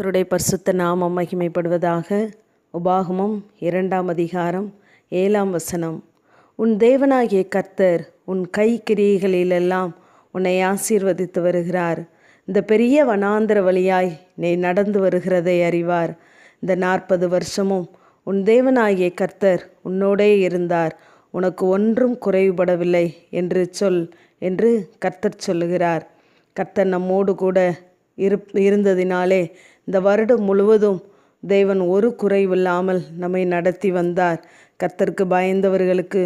கர்த்தருடைய பரிசுத்த நாமம் மகிமைப்படுவதாக. உபாகமம் இரண்டாம் அதிகாரம் ஏழாம் வசனம். உன் தேவனாகிய கர்த்தர் உன் கை கிரியைகளிலெல்லாம் உன்னை ஆசீர்வதித்து வருகிறார். இந்த பெரிய வனாந்திர வழியாய் நீ நடந்து வருகிறதை அறிவார். இந்த நாற்பது வருஷமும் உன் தேவனாகிய கர்த்தர் உன்னோடே இருந்தார். உனக்கு ஒன்றும் குறைவுபடவில்லை என்று சொல் என்று கர்த்தர் சொல்லுகிறார். கர்த்தர் நம்மோடு கூட இருப் இருந்ததினாலே இந்த வருடம் முழுவதும் தேவன் ஒரு குறைவில்லாமல் நம்மை நடத்தி வந்தார். கர்த்தருக்கு பயந்தவர்களுக்கு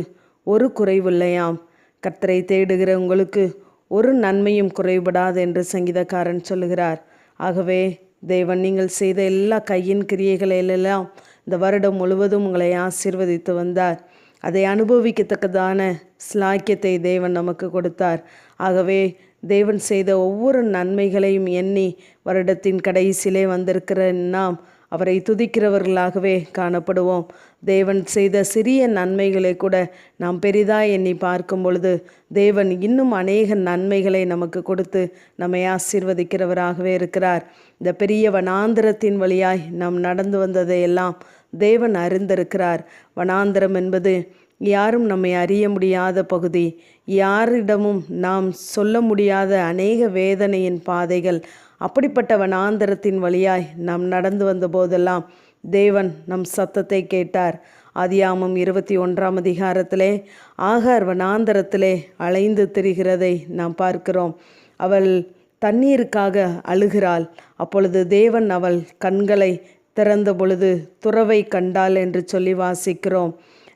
ஒரு குறைவில்லையாம். கர்த்தரை தேடுகிற உங்களுக்கு ஒரு நன்மையும் குறைபடாது என்று சங்கீதக்காரன் சொல்லுகிறார். ஆகவே தேவன் நீங்கள் செய்த எல்லா கையின் கிரியைகளிலெல்லாம் இந்த வருடம் முழுவதும் உங்களை ஆசீர்வதித்து வந்தார். அதை அனுபவிக்கத்தக்கதான ஸ்லாக்கியத்தை தேவன் நமக்கு கொடுத்தார். ஆகவே தேவன் செய்த ஒவ்வொரு நன்மைகளையும் எண்ணி வருடத்தின் கடைசியிலே வந்திருக்கிற நாம் அவரை துதிக்கிறவர்களாகவே காணப்படுவோம். தேவன் செய்த சிறிய நன்மைகளை கூட நாம் பெரிதாக எண்ணி பார்க்கும் பொழுது தேவன் இன்னும் அநேக நன்மைகளை நமக்கு கொடுத்து நம்மை ஆசீர்வதிக்கிறவராகவே இருக்கிறார். இந்த பெரிய வனாந்திரத்தின் வழியாய் நாம் நடந்து வந்ததையெல்லாம் தேவன் அறிந்திருக்கிறார். வனாந்திரம் என்பது யாரும் நம்மை அறிய முடியாத பகுதி. யாரிடமும் நாம் சொல்ல முடியாத அநேக வேதனையின் பாதைகள். அப்படிப்பட்ட வனாந்தரத்தின் வழியாய் நாம் நடந்து வந்த போதெல்லாம் தேவன் நம் சத்தத்தை கேட்டார். அதியாமம் இருபத்தி ஒன்றாம் அதிகாரத்திலே ஆகார் வனாந்தரத்திலே அலைந்து திரிகிறதை நாம் பார்க்கிறோம். அவள் தண்ணீருக்காக அழுகிறாள். அப்பொழுது தேவன் அவள் கண்களை திறந்த பொழுது துறவை கண்டாள் என்று சொல்லி வாசிக்கிறோம்.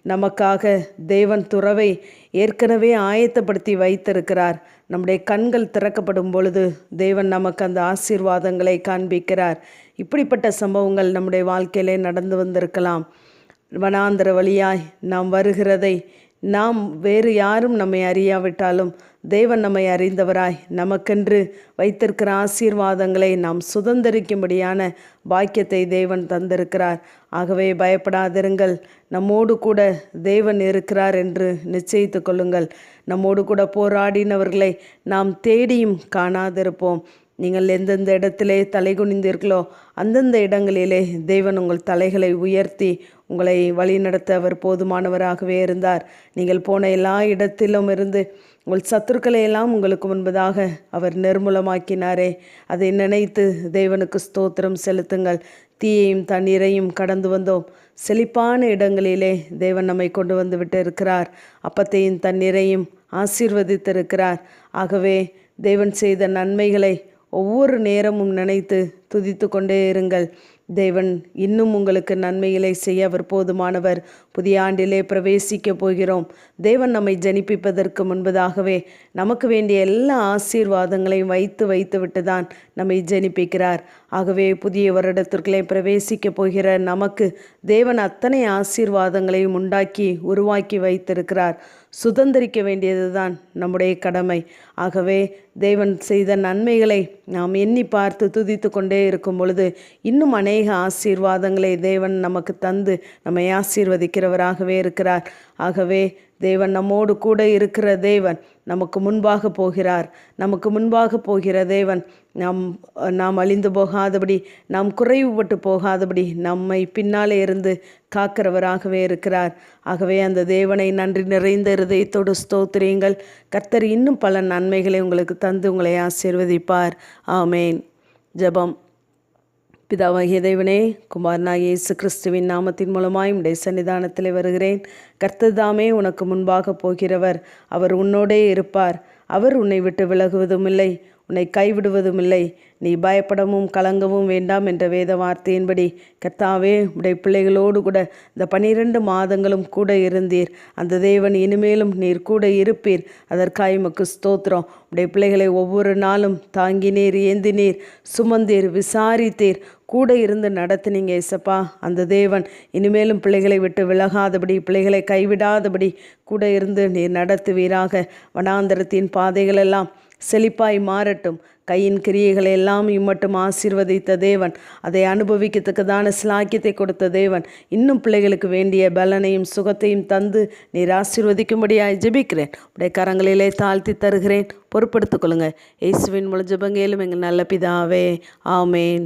நமக்காக தேவன் துறவை ஏற்கனவே ஆயத்தப்படுத்தி வைத்திருக்கிறார். நம்முடைய கண்கள் திறக்கப்படும் பொழுது தேவன் நமக்கு அந்த ஆசீர்வாதங்களை காண்பிக்கிறார். இப்படிப்பட்ட சம்பவங்கள் நம்முடைய வாழ்க்கையிலே நடந்து வந்திருக்கலாம். வனாந்திர வழியாய் நாம் வருகிறதை நாம் வேறு யாரும் நம்மை அறியாவிட்டாலும் தேவன் நம்மை அறிந்தவராய். நமக்கென்று வைத்திருக்கிற ஆசீர்வாதங்களை நாம் சுதந்திரிக்கும்படியான பாக்கியத்தை தேவன் தந்திருக்கிறார். ஆகவே பயப்படாதிருங்கள். நம்மோடு கூட தேவன் இருக்கிறார் என்று நிச்சயித்து கொள்ளுங்கள். நம்மோடு கூட போராடினவர்களை நாம் தேடியும் காணாதிருப்போம். நீங்கள் எந்தெந்த இடத்திலே தலை குனிந்தீர்களோ அந்தந்த இடங்களிலே தேவன் உங்கள் தலைகளை உயர்த்தி உங்களை வழிநடத்த அவர் போதுமானவராகவே இருந்தார். நீங்கள் போன எல்லா இடத்திலும் இருந்து உங்கள் சத்துருக்களை எல்லாம் உங்களுக்கு முன்பதாக அவர் நிர்மூலமாக்கினாரே. அதை நினைத்து தேவனுக்கு ஸ்தோத்திரம் செலுத்துங்கள். தீயையும் தண்ணீரையும் கடந்து வந்தோம். செழிப்பான இடங்களிலே தேவன் நம்மை கொண்டு வந்து விட்டு இருக்கிறார் அப்பத்தையும் தண்ணீரையும் ஆசீர்வதித்திருக்கிறார். ஆகவே தேவன் செய்த நன்மைகளை ஒவ்வொரு நேரமும் நினைத்து துதித்து கொண்டே இருங்கள். தேவன் இன்னும் உங்களுக்கு நன்மைகளை செய்ய அவர் போதுமானவர். புதிய ஆண்டிலே பிரவேசிக்க போகிறோம். தேவன் நம்மை ஜனிப்பிப்பதற்கு முன்பதாகவே நமக்கு வேண்டிய எல்லா ஆசீர்வாதங்களையும் வைத்து வைத்து விட்டுதான் நம்மை ஜனிப்பிக்கிறார். ஆகவே புதிய வருடத்திற்குள்ளே பிரவேசிக்க போகிற நமக்கு தேவன் அத்தனை ஆசீர்வாதங்களையும் உண்டாக்கி உருவாக்கி வைத்திருக்கிறார். சுதந்திரிக்க வேண்டியதுதான் நம்முடைய கடமை. ஆகவே தேவன் செய்த நன்மைகளை நாம் எண்ணி பார்த்து துதித்து கொண்டே இருக்கும் பொழுது இன்னும் அநேக ஆசீர்வாதங்களை தேவன் நமக்கு தந்து நம்மை ஆசீர்வதிக்கிறவராகவே இருக்கிறார். ஆகவே தேவன் நம்மோடு கூட இருக்கிற தேவன் நமக்கு முன்பாக போகிறார். நமக்கு முன்பாக போகிற தேவன் நாம் நாம் அழிந்து போகாதபடி நாம் குறைவுபட்டு போகாதபடி நம்மை பின்னாலே இருந்து காக்கிறவராகவே இருக்கிறார். ஆகவே அந்த தேவனை நன்றி நிறைந்த இருதயத்தோடு ஸ்தோத்திரியுங்கள். கர்த்தர் இன்னும் பல நன்மைகளை உங்களுக்கு தந்து உங்களை ஆசீர்வதிப்பார். ஆமேன். ஜபம். பிதாவாகிய தேவனே குமாரனாக இயேசு கிறிஸ்துவின் நாமத்தின் மூலமாய் உடைய சன்னிதானத்தில் வருகிறேன். கர்த்ததாமே உனக்கு முன்பாக போகிறவர். அவர் உன்னோடே இருப்பார். அவர் உன்னை விட்டு விலகுவதும் இல்லை. உன்னை கைவிடுவதும் இல்லை நீ பயப்படவும் கலங்கவும் வேண்டாம் என்ற வேத வார்த்தையின்படி கர்த்தாவே உடைய பிள்ளைகளோடு கூட இந்த பனிரெண்டு மாதங்களும் கூட இருந்தீர். அந்த தேவன் இனிமேலும் நீர் கூட இருப்பீர். அதற்காக மக்கு ஸ்தோத்திரம். உடைய பிள்ளைகளை ஒவ்வொரு நாளும் தாங்கினீர் ஏந்தினீர் சுமந்தீர் விசாரித்தீர். கூட இருந்து நடத்தினீங்க ஏசப்பா அந்த தேவன் இனிமேலும் பிள்ளைகளை விட்டு விலகாதபடி பிள்ளைகளை கைவிடாதபடி கூட இருந்து நீர் நடத்துவீராக. வனாந்தரத்தின் பாதைகளெல்லாம் செழிப்பாய் மாறட்டும். கையின் கிரியைகளை எல்லாம் இம்மட்டும் ஆசீர்வதித்த தேவன். அதை அனுபவிக்கத்தக்கதான சிலாக்கியத்தை கொடுத்த தேவன். இன்னும் பிள்ளைகளுக்கு வேண்டிய பலனையும் சுகத்தையும் தந்து நீர் ஆசீர்வதிக்கும்படியாய் ஜெபிக்கிறேன். உடைய கரங்களிலே தாழ்த்தி தருகிறேன். பொறுப்படுத்திக் கொள்ளுங்கள் இயேசுவின் முழு ஜபங்கேலும் எங்கள் நல்ல பிதாவே. ஆமேன்.